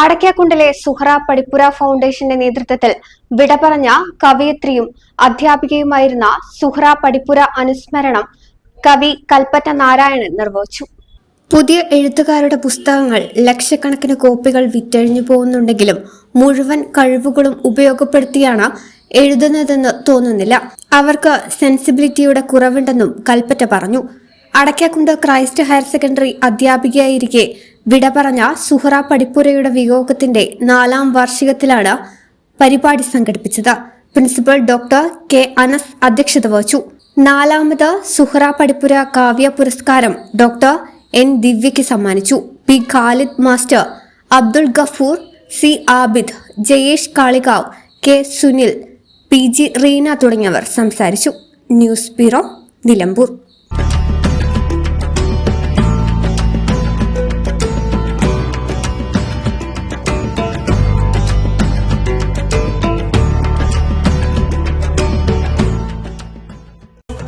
അടയ്ക്കാക്കുണ്ടിലെ സുഹറ പടിപ്പുര ഫൗണ്ടേഷന്റെ നേതൃത്വത്തിൽ വിട പറഞ്ഞ കവയിത്രിയും അധ്യാപികയുമായിരുന്ന സുഹറ പടിപ്പുര അനുസ്മരണം കവി കൽപ്പറ്റ നാരായണൻ നിർവഹിച്ചു. പുതിയ എഴുത്തുകാരുടെ പുസ്തകങ്ങൾ ലക്ഷക്കണക്കിന് കോപ്പികൾ വിറ്റഴിഞ്ഞു പോകുന്നുണ്ടെങ്കിലും മുഴുവൻ കഴിവുകളും ഉപയോഗപ്പെടുത്തിയാണ് എഴുതുന്നതെന്ന് തോന്നുന്നില്ല. അവർക്ക് സെൻസിബിലിറ്റിയുടെ കുറവുണ്ടെന്നും കൽപ്പറ്റ പറഞ്ഞു. അടയ്ക്കാക്കുണ്ട് ക്രൈസ്റ്റ് ഹയർ സെക്കൻഡറി അധ്യാപികയായിരിക്കെ വിട പറഞ്ഞ സുഹറ പടിപ്പുരയുടെ വിയോഗത്തിന്റെ നാലാം വാർഷികത്തിലാണ് പരിപാടി സംഘടിപ്പിച്ചത്. പ്രിൻസിപ്പൽ ഡോക്ടർ കെ അനസ് അധ്യക്ഷത വഹിച്ചു. നാലാമത് സുഹറ പടിപ്പുര കാവ്യ പുരസ്കാരം ഡോക്ടർ എൻ ദിവ്യയ്ക്ക് സമ്മാനിച്ചു. P Khalid master Abdul Gafoor C Abid Jayesh Kalikavu K Sunil P G Reena തുടങ്ങിയവർ സംസാരിച്ചു. News bureau Nilambur.